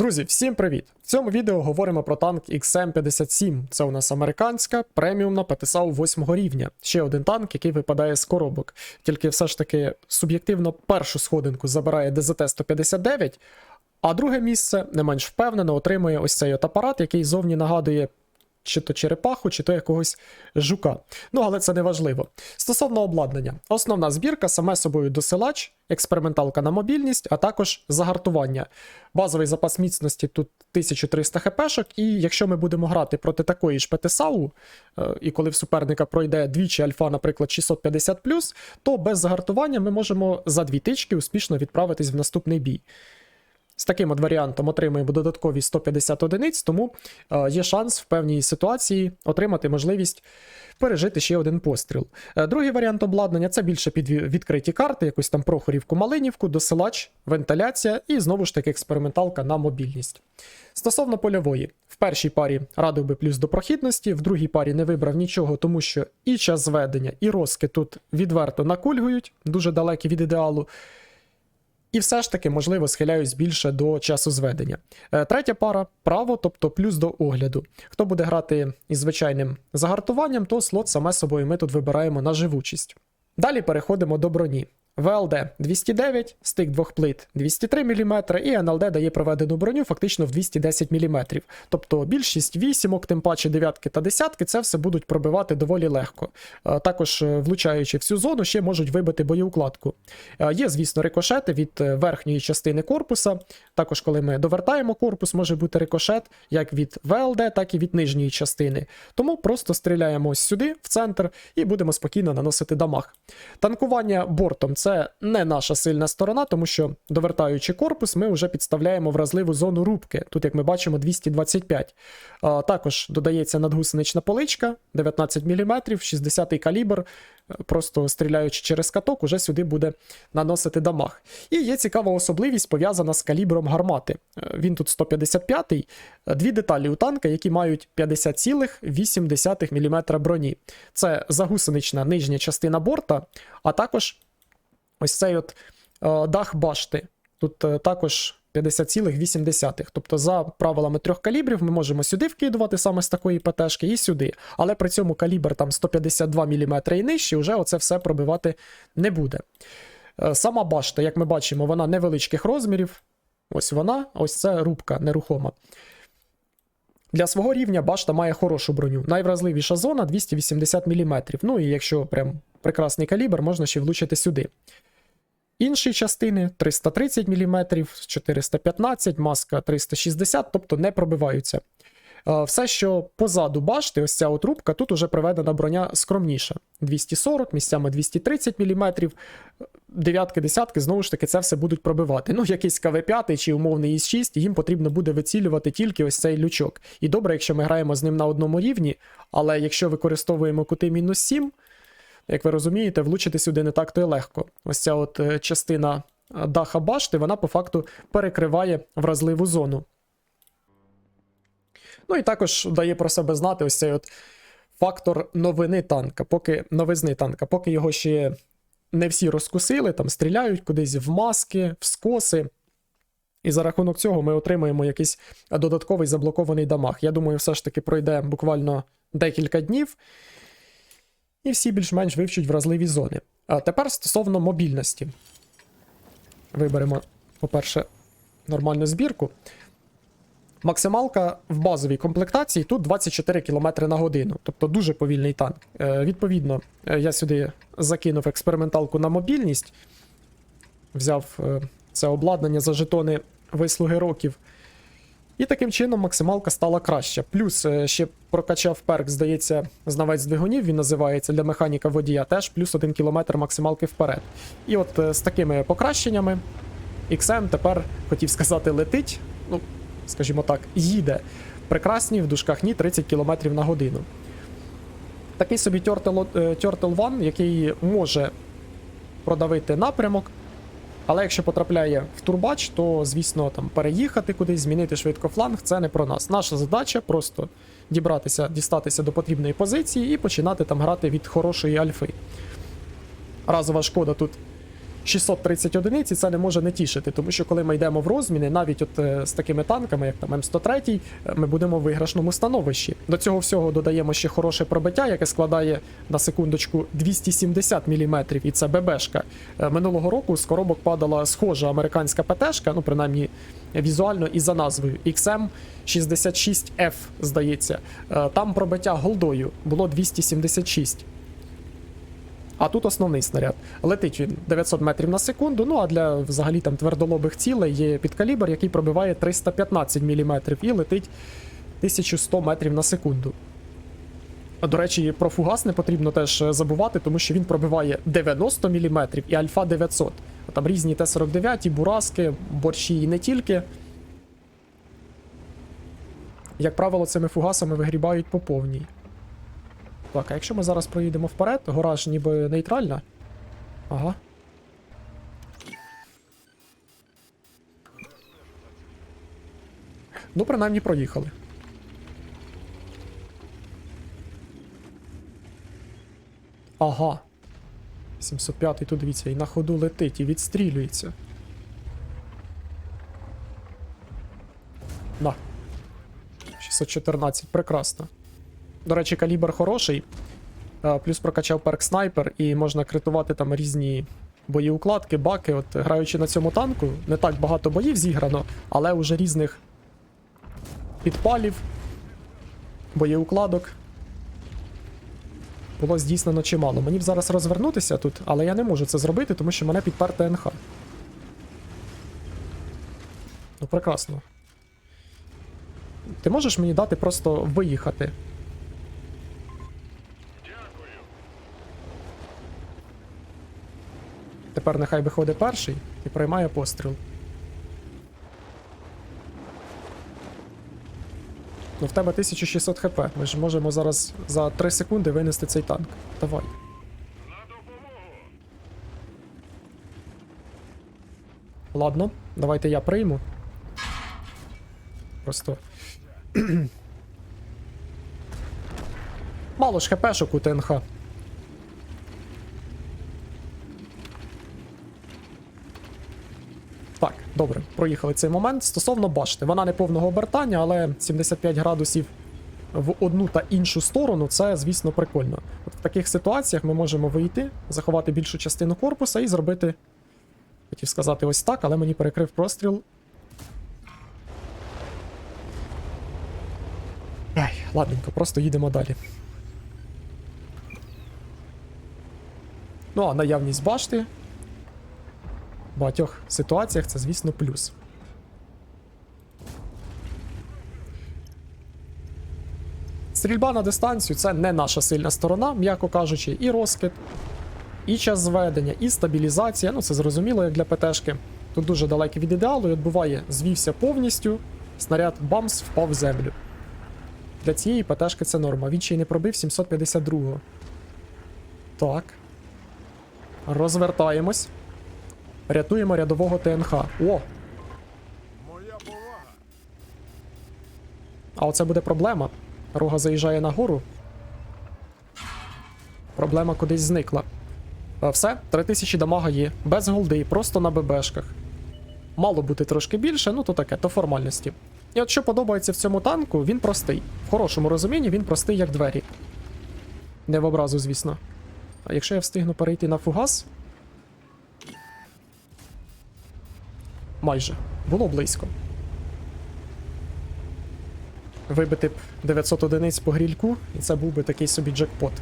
Друзі, всім привіт! В цьому відео говоримо про танк XM57. Це у нас американська преміумна ПТСАУ 8 рівня. Ще один танк, який випадає з коробок. Тільки все ж таки суб'єктивно першу сходинку забирає ДЗТ-159, а друге місце, не менш впевнено, отримує ось цей от апарат, який зовні нагадує чи то черепаху, чи то якогось жука. Ну, але це не важливо. Стосовно обладнання, основна збірка саме собою досилач, експерименталка на мобільність, а також загартування. Базовий запас міцності тут 1300 хпшок, і якщо ми будемо грати проти такої ж ПТСАУ, е, і коли в суперника пройде двічі альфа, наприклад, 650, то без загартування ми можемо за дві тички успішно відправитись в наступний бій. З таким от варіантом отримуємо додаткові 150 одиниць, тому е, є шанс в певній ситуації отримати можливість пережити ще один постріл. Е, другий варіант обладнання це більше під відкриті карти, якусь там прохорівку, малинівку, досилач, вентиляція і знову ж таки експерименталка на мобільність. Стосовно польової, в першій парі радив би плюс до прохідності, в другій парі не вибрав нічого, тому що і час зведення, і розки тут відверто накульгують, дуже далекі від ідеалу. І все ж таки, можливо, схиляюсь більше до часу зведення. Е, Третя пара право, тобто плюс до огляду. Хто буде грати із звичайним загартуванням, то слот саме собою ми тут вибираємо на живучість. Далі переходимо до броні. ВЛД 209, стик двох плит 203 мм, і НЛД дає проведену броню фактично в 210 мм. Тобто більшість вісімок, тим паче дев'ятки та десятки, це все будуть пробивати доволі легко. Е, Також, е, влучаючи всю зону, ще можуть вибити боєукладку. Е, Є, звісно, рикошети від верхньої частини корпуса. Також, коли ми довертаємо корпус, може бути рикошет як від ВЛД, так і від нижньої частини. Тому просто стріляємо ось сюди, в центр, і будемо спокійно наносити дамаг. Танкування бортом це не наша сильна сторона, тому що довертаючи корпус, ми вже підставляємо вразливу зону рубки. Тут, як ми бачимо, 225. А, також додається надгусенична поличка 19 мм, 60-й калібр. Е, Просто стріляючи через каток, уже сюди буде наносити дамаг. І є цікава особливість пов'язана з калібром гармати. Е, Він тут 155-й. Е, Дві деталі у танка, які мають 50,8 мм броні. Це загусенична нижня частина борта, а також ось цей от е, дах башти. Тут е, також 50,8. Тобто, за правилами трьох калібрів, ми можемо сюди вкидувати саме з такої ПТшки і сюди. Але при цьому калібр там 152 мм і нижче, вже оце все пробивати не буде. Е, Сама башта, як ми бачимо, вона невеличких розмірів. Ось вона, ось це рубка нерухома. Для свого рівня башта має хорошу броню. Найвразливіша зона 280 мм. Ну і якщо прям прекрасний калібр, можна ще влучити сюди. Інші частини 330 мм, 415, маска 360, тобто не пробиваються. Е, Все, що позаду башти, ось ця от рубка, тут уже приведена броня скромніша. 240, місцями 230 мм, дев'ятки, десятки, знову ж таки, це все будуть пробивати. Ну, якийсь КВ5 чи умовний ІС-6, їм потрібно буде вицілювати тільки ось цей лючок. І добре, якщо ми граємо з ним на одному рівні, але якщо використовуємо кути мінус 7, як ви розумієте, влучити сюди не так то й легко. Ось ця от е, частина е, даха башти, вона по факту перекриває вразливу зону. Ну і також дає про себе знати ось цей от фактор новини танка, поки новизни танка, поки його ще не всі розкусили, там стріляють кудись в маски, в скоси. І за рахунок цього ми отримаємо якийсь додатковий заблокований дамаг. Я думаю, все ж таки пройде буквально декілька днів, і всі більш-менш вивчуть вразливі зони. А тепер стосовно мобільності. Виберемо, по-перше, нормальну збірку. Максималка в базовій комплектації тут 24 км на годину, тобто дуже повільний танк. Е, відповідно, е, я сюди закинув експерименталку на мобільність, взяв е, це обладнання за жетони вислуги років. І таким чином максималка стала краща. Плюс е, ще прокачав перк, здається, знавець двигунів, він називається для механіка водія, теж плюс 1 км максималки вперед. І от е, з такими покращеннями XM тепер хотів сказати летить, ну, скажімо так, їде. Прекрасні в дужках ні 30 км на годину. Такий собі Turtle, е, One, який може продавити напрямок. Але якщо потрапляє в турбач, то, звісно, там переїхати кудись, змінити швидко фланг, це не про нас. Наша задача просто дібратися, дістатися до потрібної позиції і починати там грати від хорошої альфи. Разова шкода тут 630 одиниць, і це не може не тішити, тому що коли ми йдемо в розміни, навіть от е, з такими танками, як там М103, е, ми будемо в виграшному становищі. До цього всього додаємо ще хороше пробиття, яке складає на секундочку 270 мм, і це ББшка. Е, Минулого року з коробок падала схожа американська ПТшка, ну принаймні візуально і за назвою XM66F, здається. Е, Там пробиття голдою було 276. А тут основний снаряд. Летить він 900 метрів на секунду. Ну а для взагалі там твердолобих цілей є підкалібр, який пробиває 315 мм і летить 1100 метрів на секунду. До речі, про фугас не потрібно теж е, забувати, тому що він пробиває 90 мм і альфа 900. Там різні Т-49, бураски, борщі і не тільки. Як правило, цими фугасами вигрібають по повній. Так, а якщо ми зараз проїдемо вперед, гора ж ніби нейтральна. Ага. Ну, принаймні проїхали. Ага. 705-й тут дивіться, і на ходу летить, і відстрілюється. На. 614, прекрасно. До речі, калібр хороший. Е, Плюс прокачав перк снайпер, і можна критувати там різні боєукладки, баки. От граючи на цьому танку, не так багато боїв зіграно, але уже різних підпалів, боєукладок. Було здійснено чимало. Мені б зараз розвернутися тут, але я не можу це зробити, тому що мене підпер ТНХ. Ну, прекрасно. Ти можеш мені дати просто виїхати? Тепер нехай виходить перший і приймає постріл. Ну, в тебе 1600 хп. Ми ж можемо зараз за 3 секунди винести цей танк. Давай. Ладно, давайте я прийму. Просто. Мало ж хпшок у ТНХ. Так, добре, проїхали цей момент. Стосовно башти, вона не повного обертання, але 75 градусів в одну та іншу сторону це, звісно, прикольно. От в таких ситуаціях ми можемо вийти, заховати більшу частину корпуса і зробити. Хотів сказати ось так, але мені перекрив простріл. Ай, ладненько, просто їдемо далі. Ну, а наявність башти в багатьох ситуаціях це, звісно, плюс. Стрільба на дистанцію це не наша сильна сторона, м'яко кажучи, і розкид, і час зведення, і стабілізація. Ну, це зрозуміло, як для ПТшки. Тут дуже далеко від ідеалу, і от буває, звівся повністю, снаряд бамс впав в землю. Для цієї ПТшки це норма. Він ще й не пробив 752-го. Так. Розвертаємось. Рятуємо рядового ТНХ. О! А оце буде проблема. Рога заїжджає на гору. Проблема кудись зникла. Все, 3000 дамага є. Без голди, просто на ББшках. Мало бути трошки більше, ну то таке, то формальності. І от що подобається в цьому танку, він простий. В хорошому розумінні він простий, як двері. Не в образу, звісно. А якщо я встигну перейти на фугас. Майже. Було близько. Вибити б 900 одиниць по грільку, і це був би такий собі джекпот.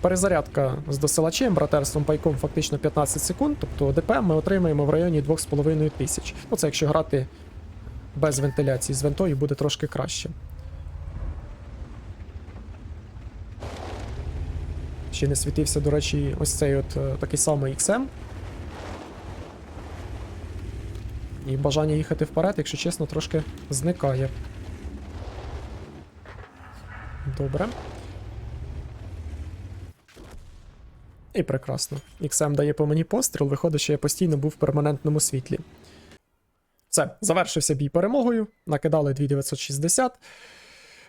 Перезарядка з досилачем, братерством пайком фактично 15 секунд, тобто ДП ми отримаємо в районі 2,5 тисяч. Ну це якщо грати без вентиляції з вентою буде трошки краще. Ще не світився, до речі, ось цей от е, такий самий XM. І бажання їхати вперед, якщо чесно, трошки зникає. Добре. І прекрасно. XM дає по мені постріл, виходить, що я постійно був в перманентному світлі. Все, завершився бій перемогою. Накидали 2960.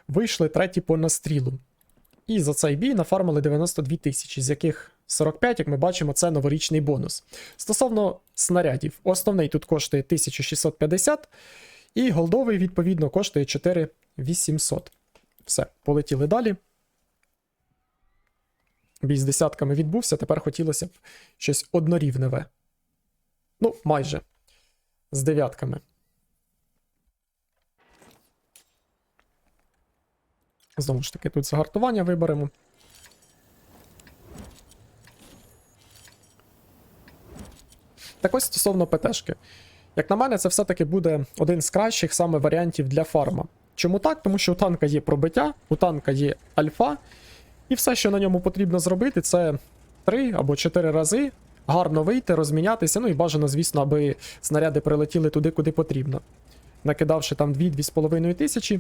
Вийшли треті по настрілу. І за цей бій нафармили 92 тисячі, з яких 45, як ми бачимо, це новорічний бонус. Стосовно снарядів, основний тут коштує 1650, і голдовий, відповідно, коштує 4800. Все, полетіли далі. Бій з десятками відбувся, тепер хотілося б щось однорівневе. Ну, майже. З дев'ятками. Знову ж таки, тут загартування виберемо. Так ось стосовно ПТшки. Як на мене, це все-таки буде один з кращих саме варіантів для фарма. Чому так? Тому що у танка є пробиття, у танка є альфа, і все, що на ньому потрібно зробити, це 3 або 4 рази гарно вийти, розмінятися. Ну і бажано, звісно, аби снаряди прилетіли туди, куди потрібно. Накидавши там 2-2,5 тисячі,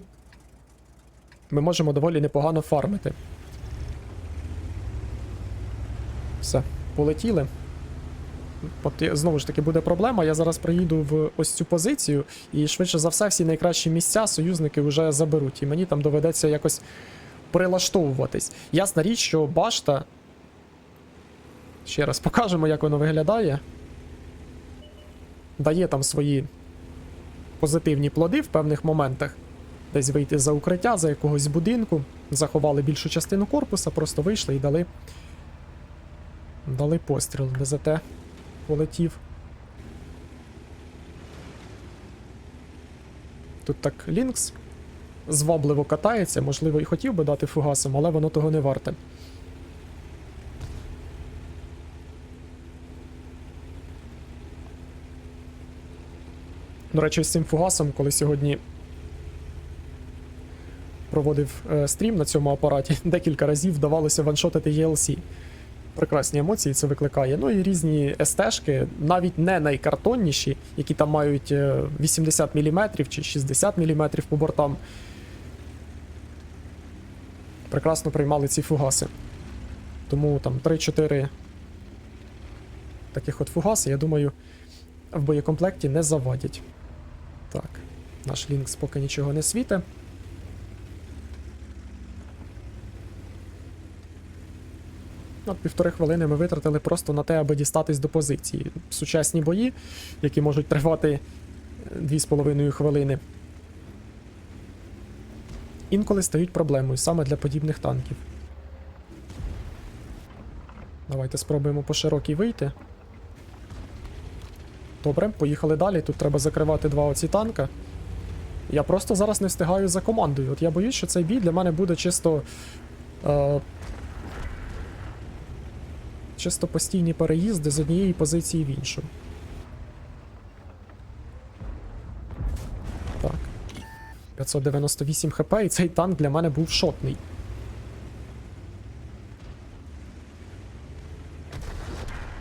ми можемо доволі непогано фармити. Все, полетіли. От знову ж таки буде проблема. Я зараз приїду в ось цю позицію, і швидше за все, всі найкращі місця союзники вже заберуть. І мені там доведеться якось прилаштовуватись. Ясна річ, що башта. Ще раз покажемо, як воно виглядає. Дає там свої позитивні плоди в певних моментах. Десь вийти за укриття, за якогось будинку, заховали більшу частину корпуса, просто вийшли і дали. Дали постріл. ДЗТ полетів. Тут так Лінкс звабливо катається, можливо, і хотів би дати фугасом, але воно того не варте. До речі, з цим фугасом, коли сьогодні проводив е, стрім на цьому апараті, декілька разів вдавалося ваншотити ELC. Прекрасні емоції це викликає. Ну і різні СТ-шки, навіть не найкартонніші, які там мають е, 80 мм чи 60 мм по бортам. Прекрасно приймали ці фугаси. Тому там 3-4 таких от фугаси, я думаю, в боєкомплекті не завадять. Так, наш Лінкс поки нічого не світе. От півтори хвилини ми витратили просто на те, аби дістатись до позиції. Сучасні бої, які можуть тривати 2,5 хвилини. Інколи стають проблемою саме для подібних танків. Давайте спробуємо по широкій вийти. Добре, поїхали далі. Тут треба закривати два оці танка. Я просто зараз не встигаю за командою. От я боюсь, що цей бій для мене буде чисто. Е, чисто постійні переїзди з однієї позиції в іншу. Так. 598 хп, і цей танк для мене був шотний.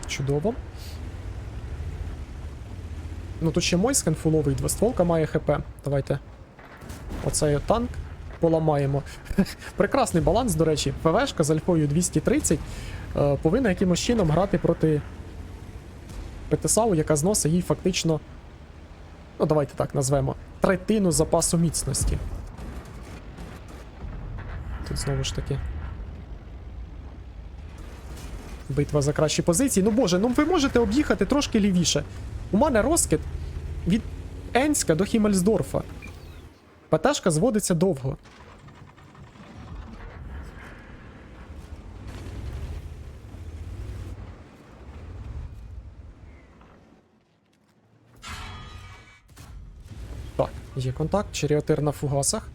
Чудово. Ну тут ще Мойскен фуловий, двостволка має хп. Давайте. Оцей танк поламаємо. Прекрасний баланс, до речі. ПВшка з альфою 230 е, повинна якимось чином грати проти ПТСАУ, яка зносить їй фактично. Ну, давайте так назвемо. Третину запасу міцності. Тут знову ж таки. Битва за кращі позиції. Ну боже, ну ви можете об'їхати трошки лівіше. У мене розкид від Енська до Хімельсдорфа. ПТшка зводиться довго. Так, є контакт, черіотир на фугасах.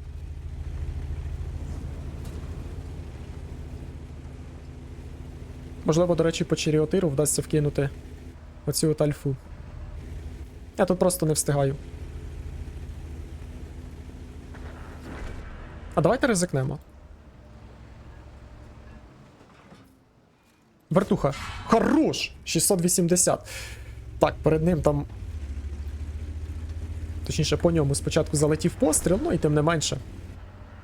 Можливо, до речі, по черіотиру вдасться вкинути оцю от альфу. Я тут просто не встигаю. А давайте ризикнемо. Вертуха. Хорош! 680. Так, перед ним там. Точніше, по ньому спочатку залетів постріл, ну і тим не менше.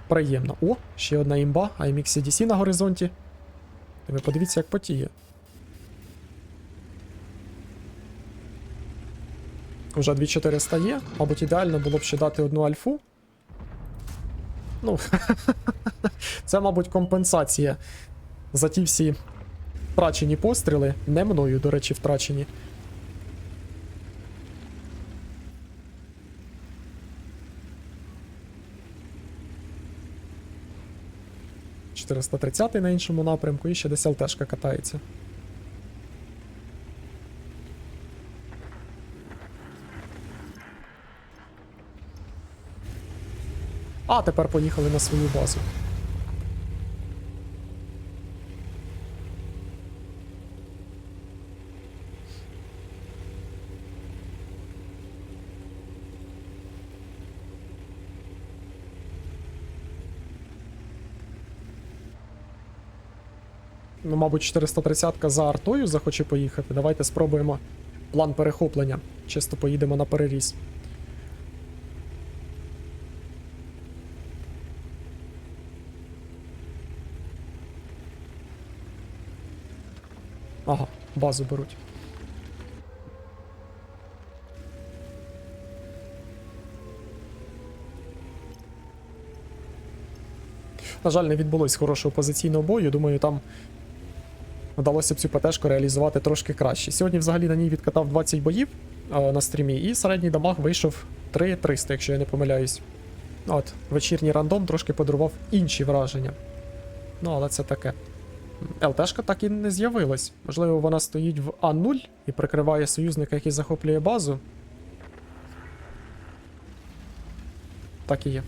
Приємно. О, ще одна імба, IMX CDC на горизонті. І ви подивіться, як потіє. Уже 2400 є. Мабуть, ідеально було б ще дати одну альфу. Ну, це, мабуть, компенсація за ті всі Втрачені постріли, не мною, до речі, втрачені. «430-й на іншому напрямку і ще десь ЛТшка катається. А, тепер поїхали на свою базу. Ну, мабуть, 430-ка за артою захоче поїхати. Давайте спробуємо план перехоплення. Чисто поїдемо на переріз. Ага, базу беруть. На жаль, не відбулось хорошого позиційного бою. Думаю, там вдалося б цю ПТшку реалізувати трошки краще. Сьогодні взагалі на ній відкатав 20 боїв на стрімі, і середній дамаг вийшов 3300, якщо я не помиляюсь. От, вечірній рандом трошки подарував інші враження. Ну, але це таке. ЛТшка так і не з'явилась. Можливо, вона стоїть в А0 і прикриває союзника, який захоплює базу. Так і є.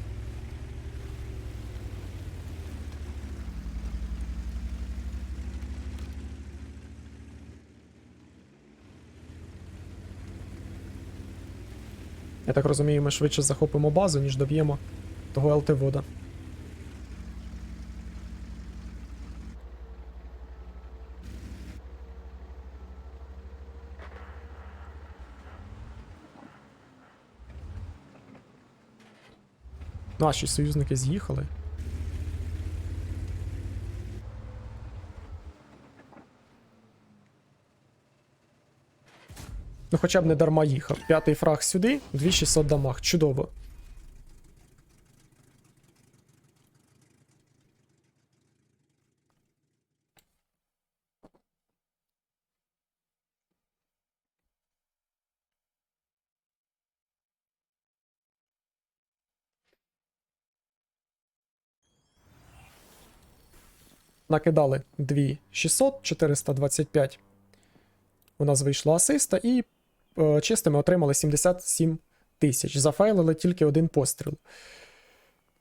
Я так розумію, ми швидше захопимо базу, ніж доб'ємо того ЛТ вода. Наші союзники з'їхали. Ну, хоча б не дарма їхав. П'ятий фраг сюди, 2600 дамаг. Чудово. Накидали 2600, 425. У нас вийшло асиста, і чистими отримали 77 тисяч. Зафейлили тільки один постріл.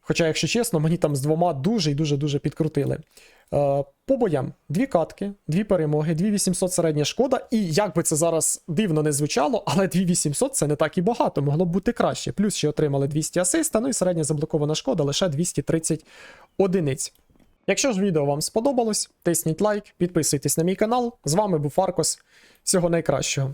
Хоча, якщо чесно, мені там з двома дуже і дуже-дуже підкрутили. Е, по боям дві катки, дві перемоги, 2800 середня шкода. І як би це зараз дивно не звучало, але 2800 це не так і багато, могло б бути краще. Плюс ще отримали 200 асиста, ну і середня заблокована шкода лише 230 одиниць. Якщо ж відео вам сподобалось, тисніть лайк, підписуйтесь на мій канал. З вами був Фаркос. Всього найкращого.